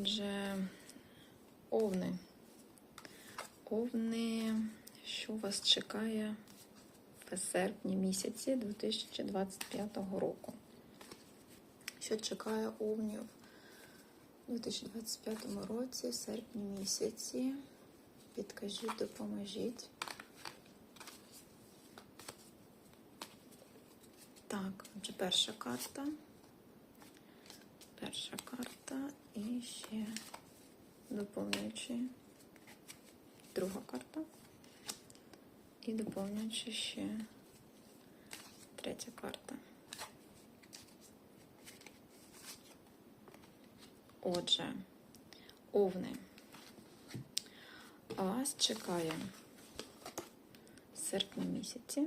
Отже, овни. Овни, що вас чекає в серпні місяці 2025 року? Що чекає овнів у 2025 році, в серпні місяці? Підкажіть, допоможіть. Так, отже, перша карта. Перша карта доповнюючи друга карта. І доповнюючи ще третя карта. Отже, овни. Вас чекає в серпні місяці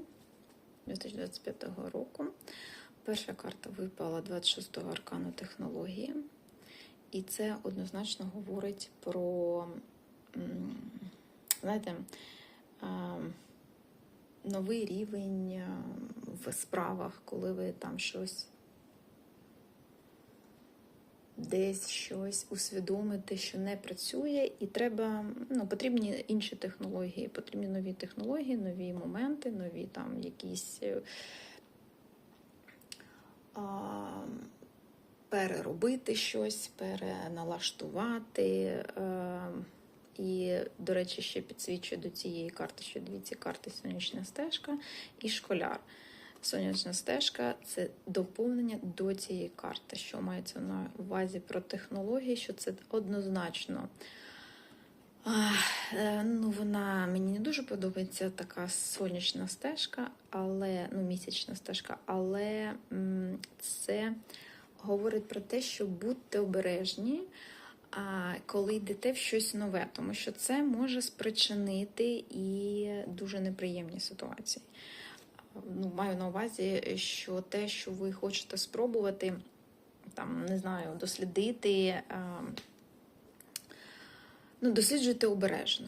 2025 року. Перша карта випала 26-го аркану технології, і це однозначно говорить про, знаєте, новий рівень в справах, коли ви там щось десь щось усвідомити, що не працює, і треба, ну, потрібні інші технології, потрібні нові технології, нові моменти, нові там якісь е, а, переробити щось, переналаштувати. Е, і, до речі, ще підсвічує до цієї карти, що дві ці карти сонячна стежка і школяр. Сонячна стежка це доповнення до цієї карти, що мається на увазі про технології, що це однозначно. Е, ну, вона мені не дуже подобається така сонячна стежка, але ну, місячна стежка, але це говорить про те, що будьте обережні, коли йдете в щось нове, тому що це може спричинити і дуже неприємні ситуації. Ну, маю на увазі, що те, що ви хочете спробувати, там, не знаю, дослідити. Ну, досліджуйте обережно,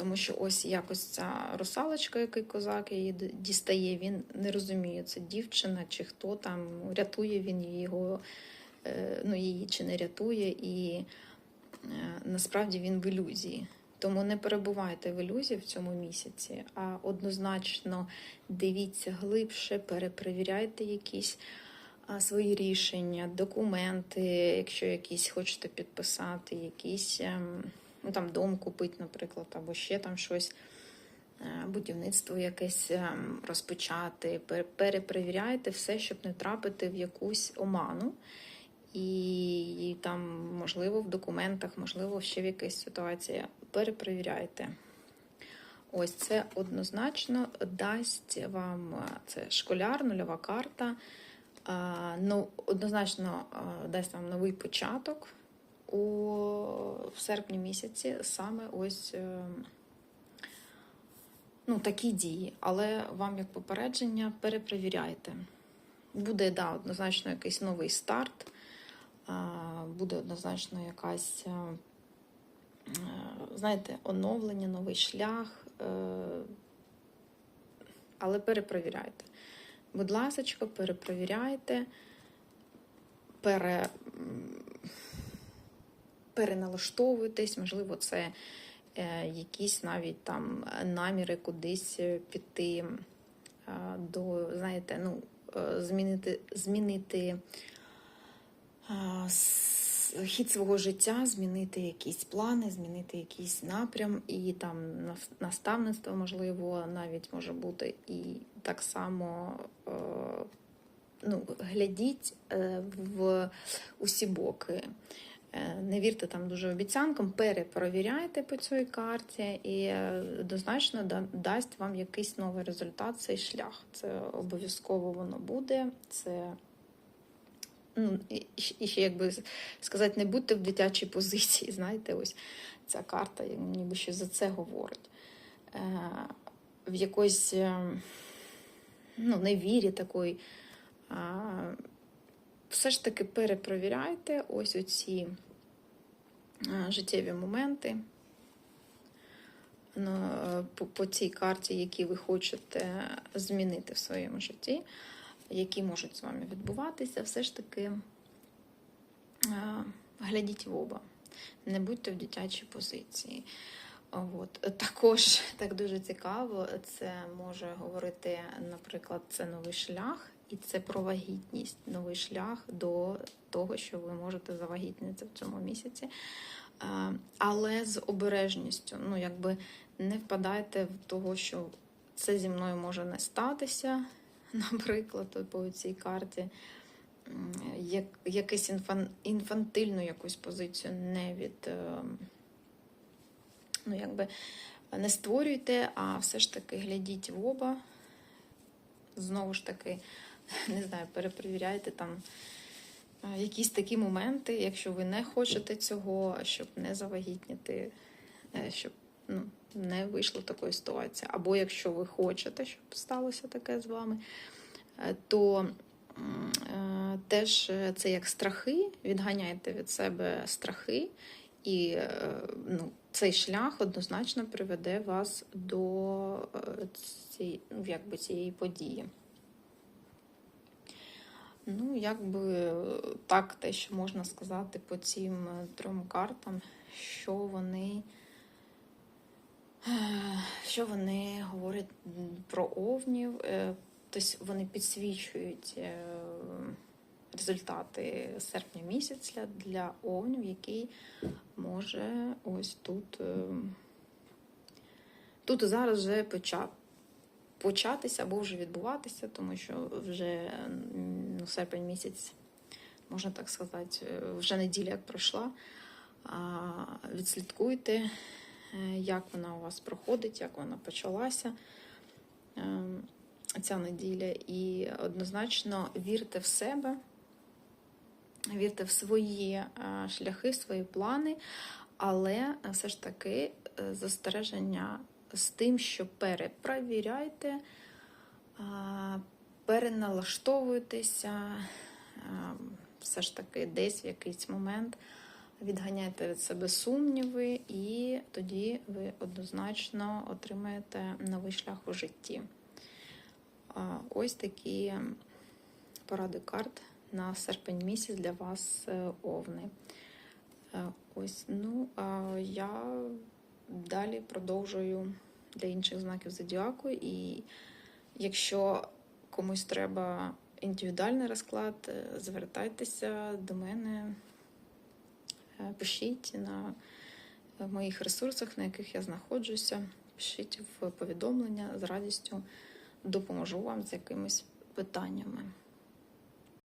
тому що ось якось ця русалочка, який козак її дістає, він не розуміє, це дівчина чи хто там, рятує він його, е, ну, її чи не рятує, і е, насправді він в ілюзії. Тому не перебувайте в ілюзії в цьому місяці, а однозначно дивіться глибше, перепровіряйте якісь свої рішення, документи, якщо якісь хочете підписати, якісь ем, ну, там дом купити, наприклад, або ще там щось, е, будівництво якесь ем, розпочати. Пер- Перепровіряйте все, щоб не трапити в якусь оману. І там, можливо, в документах, можливо, ще в якійсь ситуації. Перепровіряйте. Ось це однозначно дасть вам е, це школяр, нульова карта. Ну, однозначно дасть вам новий початок у в серпні місяці, саме ось е, ну, такі дії. Але вам, як попередження, перепровіряйте. Буде, да, однозначно якийсь новий старт, буде однозначно якась, е, е, знаєте, оновлення, новий шлях. е, Але перепровіряйте. Будь ласка, перепровіряйте, пере, переналаштовуйтесь, можливо, це е, якісь навіть там наміри кудись е, піти е, до, знаєте, ну, змінити, змінити хід свого життя, змінити якісь плани, змінити якийсь напрям, і там наставництво, можливо, навіть може бути, і так само ну, глядіть в усі боки. Е, Не вірте там дуже обіцянкам, перепровіряйте по цій карті, і е, однозначно дасть вам якийсь новий результат, цей шлях. Це обов'язково воно буде. Це ну, і, ще, якби сказати, не будьте в дитячій позиції. Знаєте, ось ця карта ніби ще за це говорить. Е, в якоїсь е, ну, невірі такої. Все ж таки перепровіряйте ось оці життєві моменти ну, е, по, цій карті, які ви хочете змінити в своєму житті, які можуть з вами відбуватися, все ж таки глядіть в оба, не будьте в дитячій позиції. От. Також так дуже цікаво, це може говорити, наприклад, це новий шлях, і це про вагітність, новий шлях до того, що ви можете завагітнитися в цьому місяці. Е, Але з обережністю, ну якби не впадайте в того, що це зі мною може не статися, наприклад, по цій карті. Як, якусь інфан, інфантильну якусь позицію не від. е, ну, якби не створюйте, а все ж таки глядіть в оба. Знову ж таки, не знаю, перепровіряйте там якісь такі моменти, якщо ви не хочете цього, щоб не завагітніти, е, щоб ну, не вийшло такої ситуації. Або якщо ви хочете, щоб сталося таке з вами, е, то е, теж це як страхи, відганяйте від себе страхи, і ну, цей шлях однозначно приведе вас до цієї, ну, якби цієї події. Ну, якби так, те, що можна сказати по цим е, трьом картам, що вони, е, що вони говорять про овнів, е, тобто вони підсвічують результати серпня місяця для овнів, який може ось тут, тут зараз вже почати. Початися або вже відбуватися, тому що вже ну, серпень місяць, можна так сказати, е, вже неділя як пройшла. Відслідкуйте, е, як вона у вас проходить, як вона почалася е, ця неділя. І однозначно вірте в себе, вірте в свої е, шляхи, свої плани, але все ж таки застереження з тим, що перепровіряйте, переналаштовуйтеся, все ж таки десь в якийсь момент відганяйте від себе сумніви, і тоді ви однозначно отримаєте новий шлях у житті. Ось такі поради карт на серпень місяць для вас, е, овни. Е, Ось, ну, а я далі продовжую для інших знаків зодіаку. І якщо комусь треба індивідуальний розклад, е, звертайтеся до мене, е, пишіть на моїх ресурсах, на яких я знаходжуся. Пишіть в повідомлення з радістю допоможу вам з якимись питаннями.